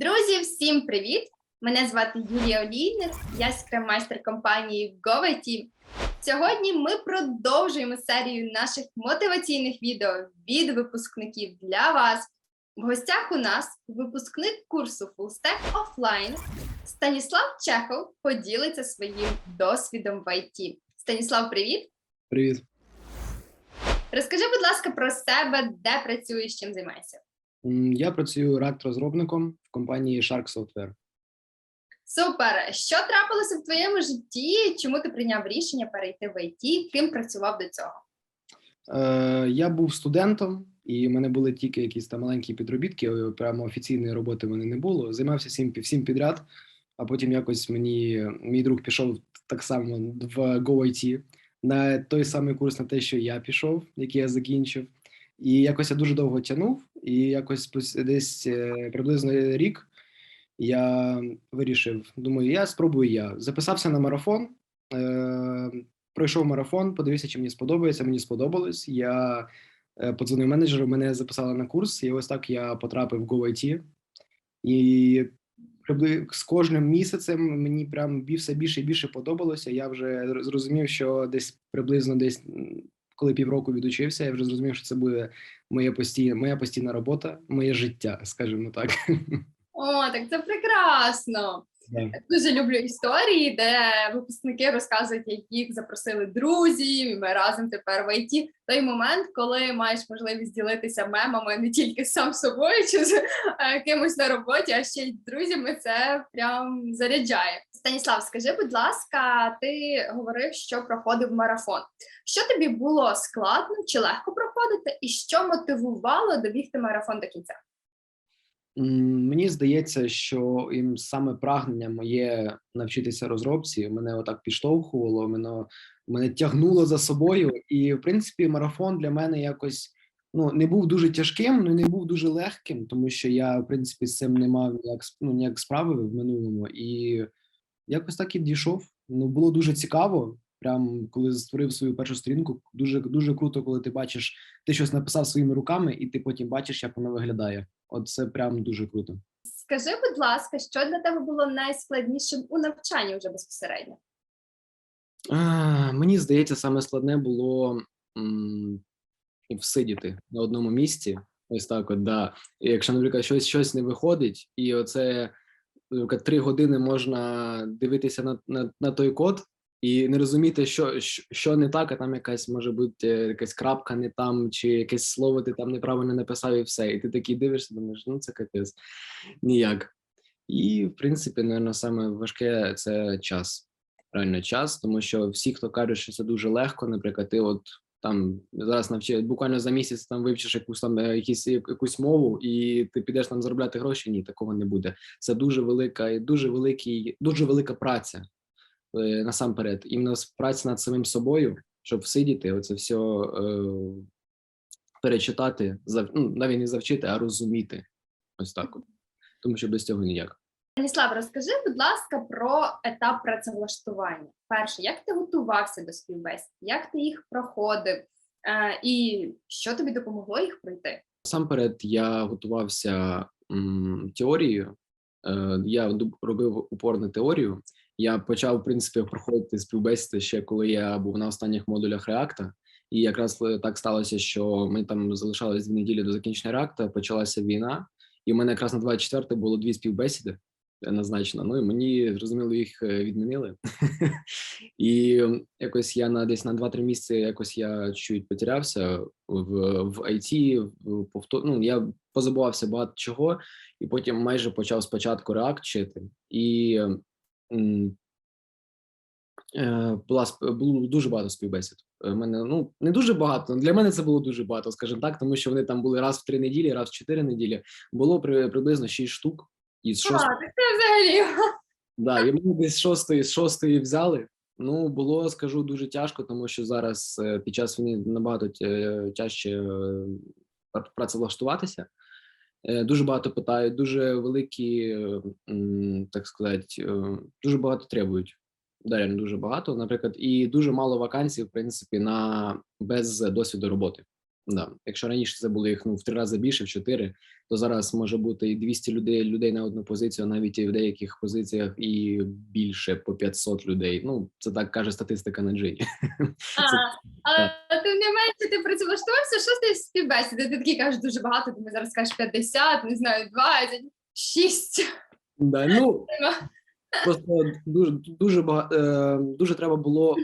Друзі, всім привіт! Мене звати Юлія Олійник, я скрем-майстер компанії GoVIT. Сьогодні ми продовжуємо серію наших мотиваційних відео від випускників для вас. В гостях у нас випускник курсу Full Stack Offline Станіслав Чехов поділиться своїм досвідом в ІТ. Станіслав, привіт! Привіт. Розкажи, будь ласка, про себе, де працюєш, чим займаєшся. Я працюю React-розробником в компанії Shark Software. Супер! Що трапилося в твоєму житті? Чому ти прийняв рішення перейти в ІТ? Ким працював до цього? Е, Я був студентом, і в мене були тільки якісь там маленькі підробітки, е, прямо офіційної роботи в мене не було. Займався всім, всім підряд, а потім якось мені мій друг пішов так само в GoIT на той самий курс, на те, що я пішов, який я закінчив. І якось я дуже довго тягнув, і якось десь е, приблизно рік я вирішив, думаю, я спробую я. Записався на марафон, е, пройшов марафон, подивився, чи мені сподобається. Мені сподобалось. Я е, подзвонив менеджеру, мене записали на курс, і ось так я потрапив в GoIT. І з кожним місяцем мені прям все більше і більше подобалося. Я вже зрозумів, що десь приблизно десь. Коли півроку відучився, я вже зрозумів, що це буде моя постійна, моя постійна робота, моє життя, скажімо так. О, так це прекрасно! Дуже люблю історії, де випускники розказують, як їх запросили друзі, і ми разом тепер в ІТ. Той момент, коли маєш можливість ділитися мемами не тільки сам собою чи з е, кимось на роботі, а ще й друзями, це прям заряджає. Станіслав, скажи, будь ласка, ти говорив, що проходив марафон. Що тобі було складно чи легко проходити, і що мотивувало добігти марафон до кінця? Мені здається, що їм саме прагнення моє навчитися розробці мене отак підштовхувало, мене, мене тягнуло за собою. І, в принципі, марафон для мене якось ну, не був дуже тяжким, ну і не був дуже легким, тому що я, в принципі, з цим не мав ніяк, ну, ніяк справи в минулому. І якось так і дійшов. Ну, було дуже цікаво. Прям коли створив свою першу сторінку, дуже дуже круто, коли ти бачиш, ти щось написав своїми руками, і ти потім бачиш, як воно виглядає. От це прям дуже круто. Скажи, будь ласка, що для тебе було найскладнішим у навчанні вже безпосередньо? А, мені здається, саме складне було м, всидіти на одному місці. Ось так, от, да. І якщо, наприклад, щось, щось не виходить, і оце наприклад, три години можна дивитися на, на, на той код і не розуміти, що, що, не так, а там якась може бути якась крапка не там, чи якесь слово ти там неправильно написав, і все. І ти такий дивишся, думаєш, ну це капець ніяк. І, в принципі, напевно, саме важке це час. Реально час, тому що всі, хто кажуть, що це дуже легко, наприклад, ти от там зараз навчи буквально за місяць там вивчиш якусь там е, якісь якусь мову, і ти підеш там заробляти гроші. Ні, такого не буде. Це дуже велика і дуже великий, дуже велика праця насамперед. Іменно праця над самим собою, щоб всидіти, оце все е, перечитати, зав, ну, навіть не завчити, а розуміти. Ось так. От. Тому що без цього ніяк. Станіслав, розкажи, будь ласка, про етап працевлаштування. Перше, як ти готувався до співбесід, як ти їх проходив, е, і що тобі допомогло їх пройти? Насамперед, я готувався м, теорією. Е, я робив упор на теорію. Я почав, в принципі, проходити співбесіди ще коли я був на останніх модулях React. І якраз е, так сталося, що ми там залишалось дві неділі до закінчення React, почалася війна, і в мене якраз на 24 було дві співбесіди е, назначено. Ну і мені зрозуміло, їх е, відмінили. І якось я на десь на 2-3 місяці якось я чуть потерявся в, в IT, в повтор... ну, я позабувався багато чого, і потім майже почав спочатку React вчити. І була було дуже багато співбесід. У мене ну не дуже багато. Для мене це було дуже багато, скажімо так, тому що вони там були раз в три неділі, раз в чотири неділі. Було при, приблизно шість штук. Із шостої це взагалі. Да, і мене десь з шостої, з шостої взяли. Ну, було, скажу, дуже тяжко, тому що зараз е, під час війни набагато тяжче е, працевлаштуватися. Е, Дуже багато питають, дуже великі, е, так сказати, е, дуже багато требують. Далі дуже багато, наприклад, і дуже мало вакансій, в принципі, на без досвіду роботи. Да. Якщо раніше це було їх ну, в три рази більше, в чотири, то зараз може бути і 200 людей, людей на одну позицію, а навіть і в деяких позиціях і більше по 500 людей. Ну, це так каже статистика на джині. А, але тим не менше, ти працевлаштувався, що ти співбесіди? Ти такий кажеш дуже багато, ти зараз кажеш 50, не знаю, 20, 6. Да, ну, Просто дуже дуже багато е, дуже треба було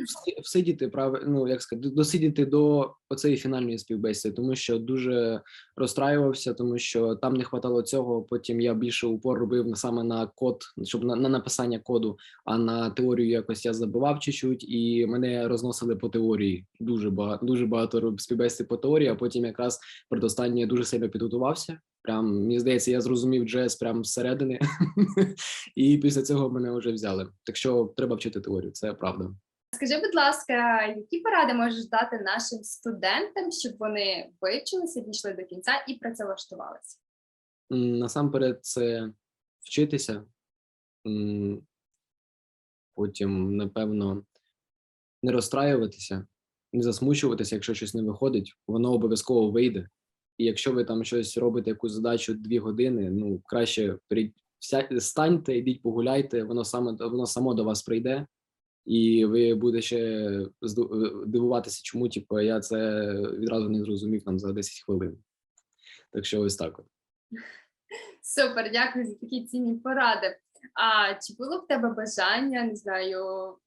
всидіти прав, ну як сказати, досидіти до оцеї фінальної співбесіди, тому що дуже розстраювався, тому що там не хватало цього. Потім я більше упор робив саме на код, щоб на, на написання коду, а на теорію якось я забивав чуть-чуть, і мене розносили по теорії. Дуже багато дуже багато співбесід по теорії. А потім якраз передостаннє дуже сильно підготувався. Прям мені здається, я зрозумів джез прям зсередини, і після цього мене вже взяли. Так що треба вчити теорію, це правда. Скажи, будь ласка, які поради можеш дати нашим студентам, щоб вони вивчилися, дійшли до кінця і працевлаштувалися? Насамперед, це вчитися. Потім, напевно, не розстраюватися, не засмучуватися, якщо щось не виходить, воно обов'язково вийде. І якщо ви там щось робите, якусь задачу дві години, ну краще станьте, йдіть погуляйте, воно саме воно само до вас прийде, і ви будете ще дивуватися, чому типу, я це відразу не зрозумів там за 10 хвилин. Так що ось так от. Супер, дякую за такі цінні поради. А чи було в тебе бажання, не знаю,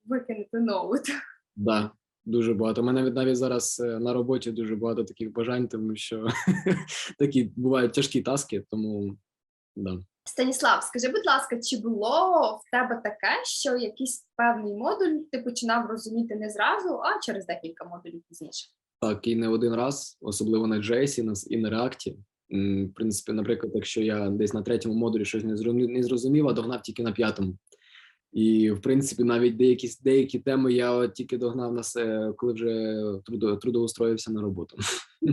викинути ноут? Да, дуже багато. У мене навіть навіть зараз е, на роботі дуже багато таких бажань, тому що такі бувають тяжкі таски, тому да. Станіслав, скажи, будь ласка, чи було в тебе таке, що якийсь певний модуль ти починав розуміти не зразу, а через декілька модулів пізніше? Так, і не один раз, особливо на JS і на, і на React. В принципі, наприклад, якщо я десь на третьому модулі щось не зрозумів, а догнав тільки на п'ятому. І в принципі, навіть деякі деякі теми я от тільки догнав на се, коли вже трудо, трудоустроївся на роботу.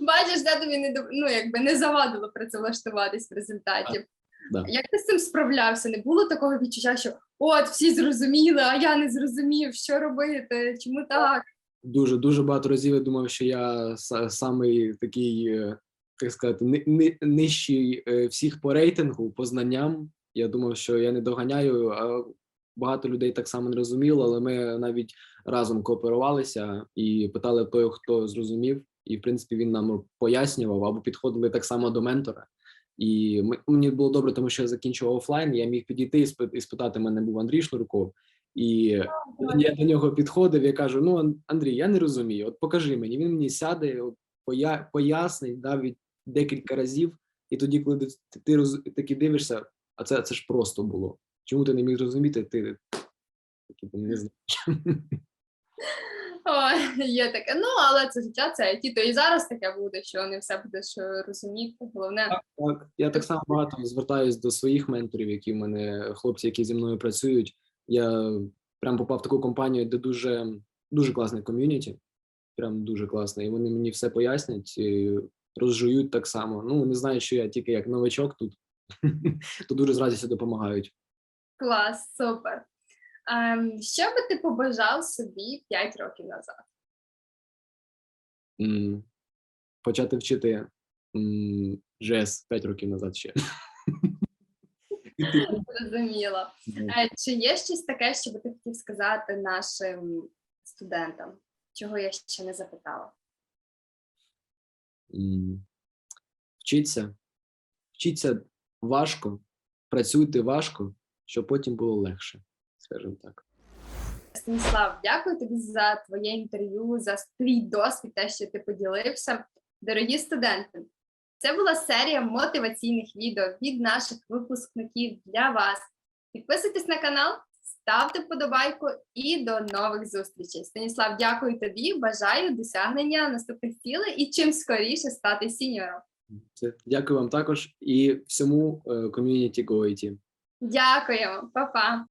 Бачиш, де тобі не ну, якби не завадило працевлаштуватись в результаті. Да. Як ти з цим справлявся? Не було такого відчуття, що от всі зрозуміли, а я не зрозумів, що робити, чому так? дуже дуже багато разів я думав, що я са- самий такий, е, так сказати, ни, ни, нижчий е, всіх по рейтингу, по знанням. Я думав, що я не доганяю. А багато людей так само не розуміло, але ми навіть разом кооперувалися і питали того, хто зрозумів. І в принципі він нам пояснював або підходили так само до ментора. І ми, мені було добре, тому що я закінчував офлайн. Я міг підійти і спи- і спитати. Мене був Андрій Шнурков, і я до нього підходив, я кажу: ну Андрій, я не розумію. От покажи мені. Він мені сяде, пояснить да, від декілька разів. І тоді, коли ти, ти роз, таки дивишся, а це, це ж просто було. Чому ти не міг зрозуміти? Ти такий «Та не знаю. О, є таке. Ну, але це життя, це IT, то і зараз таке буде, що не все будеш е, розуміти. Головне, Так, я так само багато звертаюсь до своїх менторів, які в мене хлопці, які зі мною працюють. Я прям попав в таку компанію, де дуже дуже класне ком'юніті, прям дуже класне. І вони мені все пояснять, і розжують так само. Ну, не знаю, що я тільки як новачок тут, то дуже з радістю допомагають. клас, супер. Ем, що би ти побажав собі 5 років назад? М, Почати вчити м, JS 5 років назад ще. Зрозуміло. Е, Чи є щось таке, що би ти хотів сказати нашим студентам, чого я ще не запитала? М, Вчіться, вчіться важко, працюйте важко, щоб потім було легше, скажімо так. Станіслав, дякую тобі за твоє інтерв'ю, за твій досвід, те, що ти поділився. Дорогі студенти, це була серія мотиваційних відео від наших випускників для вас. Підписуйтесь на канал, ставте вподобайку і до нових зустрічей. Станіслав, дякую тобі. Бажаю досягнення наступних цілей і чим скоріше стати сіньором. Дякую вам також і всьому е, ком'юніті GoIT. Дякуємо, Па-па.